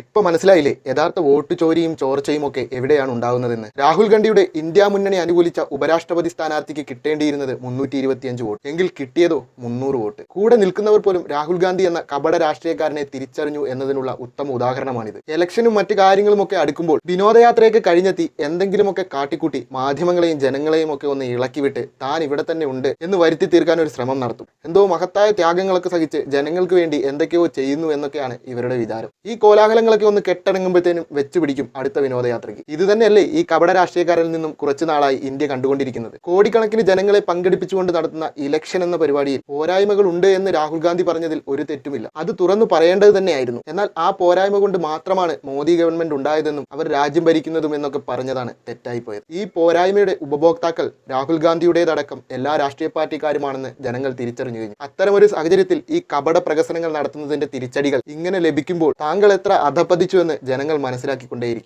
ഇപ്പൊ മനസ്സിലായില്ലേ? യഥാർത്ഥ വോട്ട് ചോരിയും ചോർച്ചയും ഒക്കെ എവിടെയാണ് ഉണ്ടാകുന്നതെന്ന്? രാഹുൽ ഗാന്ധിയുടെ ഇന്ത്യ മുന്നണി അനുകൂലിച്ച ഉപരാഷ്ട്രപതി സ്ഥാനാർത്ഥിക്ക് കിട്ടേണ്ടിയിരുന്നത് മുന്നൂറ്റി ഇരുപത്തിയഞ്ച് വോട്ട്. എങ്കിൽ കിട്ടിയതോ മുന്നൂറ് വോട്ട്. കൂടെ നിൽക്കുന്നവർ പോലും രാഹുൽ ഗാന്ധി എന്ന കപട രാഷ്ട്രീയക്കാരനെ തിരിച്ചറിഞ്ഞു എന്നതിനുള്ള ഉത്തമ ഉദാഹരണമാണിത്. ഇലക്ഷനും മറ്റു കാര്യങ്ങളും ഒക്കെ അടുക്കുമ്പോൾ വിനോദയാത്രയൊക്കെ കഴിഞ്ഞെത്തി എന്തെങ്കിലുമൊക്കെ കാട്ടിക്കൂട്ടി മാധ്യമങ്ങളെയും ജനങ്ങളെയും ഒക്കെ ഒന്ന് ഇളക്കിവിട്ട് താൻ ഇവിടെ തന്നെ ഉണ്ട് എന്ന് വരുത്തി തീർക്കാൻ ഒരു ശ്രമം നടത്തും. എന്തോ മഹത്തായ ത്യാഗങ്ങളൊക്കെ സഹിച്ച് ജനങ്ങൾക്ക് വേണ്ടി എന്തൊക്കെയോ ചെയ്യുന്നു എന്നൊക്കെയാണ് ഇവരുടെ വിചാരം. ഈ കോലാഹലങ്ങളൊക്കെ ഒന്ന് കെട്ടടങ്ങുമ്പോഴത്തേനും വെച്ചുപിടിക്കും അടുത്ത വിനോദയാത്രയ്ക്ക്. ഇത് തന്നെയല്ലേ ഈ കപട രാഷ്ട്രീയക്കാരിൽ നിന്നും കുറച്ചു നാളായി ഇന്ത്യ കണ്ടുകൊണ്ടിരിക്കുന്നത്. കോടിക്കണക്കിന് ജനങ്ങളെ പങ്കെടുപ്പിച്ചുകൊണ്ട് നടത്തുന്ന ഇലക്ഷൻ എന്ന പരിപാടിയിൽ പോരായ്മകൾ ഉണ്ട് എന്ന് രാഹുൽ ഗാന്ധി പറഞ്ഞതിൽ ഒരു തെറ്റുമില്ല. അത് തുറന്നു പറയേണ്ടത് തന്നെയായിരുന്നു. എന്നാൽ ആ പോരായ്മ കൊണ്ട് മാത്രമാണ് മോദി ഗവൺമെന്റ് ഉണ്ടായതെന്നും അവർ രാജ്യം ഭരിക്കുന്നതും എന്നൊക്കെ പറഞ്ഞതാണ് തെറ്റായി പോയത് ഈ പോരായ്മയുടെ ഉപഭോക്താക്കൾ രാഹുൽ ഗാന്ധിയുടേതടക്കം എല്ലാ രാഷ്ട്രീയ പാർട്ടിക്കാരുമാണെന്ന് ജനങ്ങൾ തിരിച്ചറിഞ്ഞു കഴിഞ്ഞു. അത്തരമൊരു സാഹചര്യത്തിൽ ഈ കപട പ്രകസനങ്ങൾ നടത്തുന്നതിന്റെ തിരിച്ചടികൾ ഇങ്ങനെ ലഭിക്കുമ്പോൾ താങ്കൾ എത്ര അധപ്പതിച്ചു എന്ന് ജനങ്ങൾ മനസ്സിലാക്കിക്കൊണ്ടേയിരിക്കും